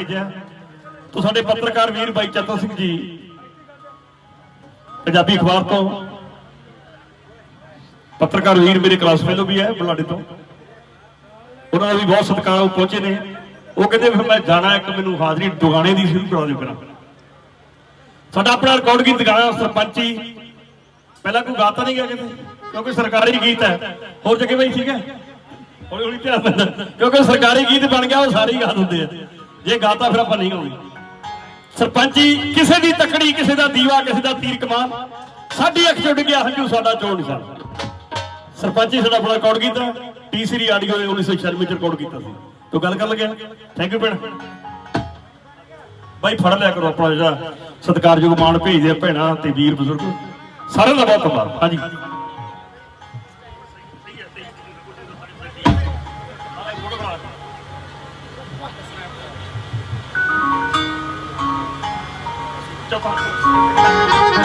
ਭੇਜਿਆ। ਤੋਂ ਸਾਡੇ ਪੱਤਰਕਾਰ ਵੀਰ ਬਾਈ ਚਤਨ ਸਿੰਘ ਜੀ, ਪੰਜਾਬੀ ਅਖਬਾਰ ਤੋਂ। ਪੱਤਰਕਾਰ ਵੀਰ ਮੇਰੇ ਕਲਾਸ ਫੈਲੋ ਵੀ ਹੈ, ਬੁਲਾਡੇ ਤੋਂ। ਉਹਨਾਂ ਦਾ ਵੀ ਬਹੁਤ ਸਤਿਕਾਰ ਉਹ ਪਹੁੰਚੇ ਨੇ। ਉਹ ਕਹਿੰਦੇ ਫਿਰ ਮੈਂ ਜਾਣਾ ਇੱਕ ਮੈਨੂੰ ਹਾਜ਼ਰੀ ਦੁਗਾਣੇ ਦੀ ਸ਼ੁਰੂ ਕਰਾ ਦਿਓ ਕਰਾਂ। ਸਾਡਾ ਆਪਣਾ ਰਿਕਾਰਡ ਗੀਤ ਗਾਇਆ ਸਰਪੰਚੀ। ਪਹਿਲਾਂ ਕੋਈ ਗਾਤਾ ਨਹੀਂ ਗਿਆ ਕਿਤੇ, ਕਿਉਂਕਿ ਸਰਕਾਰੀ ਗੀਤ ਹੈ। ਹੋਰ ਜਗ੍ਹਾ ਬਈ ਠੀਕ ਹੈ। ਹੌਲੀ ਹੌਲੀ ਧਿਆਨ ਕਿਉਂਕਿ ਸਰਕਾਰੀ ਗੀਤ ਬਣ ਗਿਆ, ਉਹ ਸਾਰੇ ਹੀ ਗਾ ਦਿੰਦੇ ਆ। ਜੇ ਗਾਤਾ ਫਿਰ ਆਪਾਂ ਨਹੀਂ ਗਾਉਂਦੇ। ਸਰਪੰਚੀ, ਕਿਸੇ ਦੀ ਤਕੜੀ, ਕਿਸੇ ਦਾ ਦੀਵਾ, ਕਿਸੇ ਦਾ ਤੀਰ ਕਮਾਨ ਸਾਡੀ ਅੱਖ ਚੁੱਟ ਗਿਆ ਹੰਝੂ, ਸਾਡਾ ਚੋਣ ਨਿਸ਼ਾਨ ਸਰਪੰਚੀ ਸਾਡਾ ਬੜਾ ਰਿਕਾਰਡ ਕੀਤਾ। ਟੀ ਆਡੀਓ ਦੇ 1996 ਵਿੱਚ ਰਿਕਾਰਡ ਕੀਤਾ ਸੀ। ਤੋ ਗੱਲ ਕਰ ਲੱਗਿਆ ਥੈਂਕ ਯੂ ਭੈਣ। ਬਾਈ, ਫੜ ਲਿਆ ਕਰੋ ਆਪਣਾ ਜਿਹੜਾ ਸਤਿਕਾਰਯੋਗ ਮਾਣ ਭੇਜਦੇ ਆ ਭੈਣਾਂ ਤੇ ਵੀਰ ਬਜ਼ੁਰਗ। ਸਾਰਿਆਂ ਦਾ ਬਹੁਤ ਧੰਨਵਾਦ। ਹਾਂਜੀ। সাহায্য করো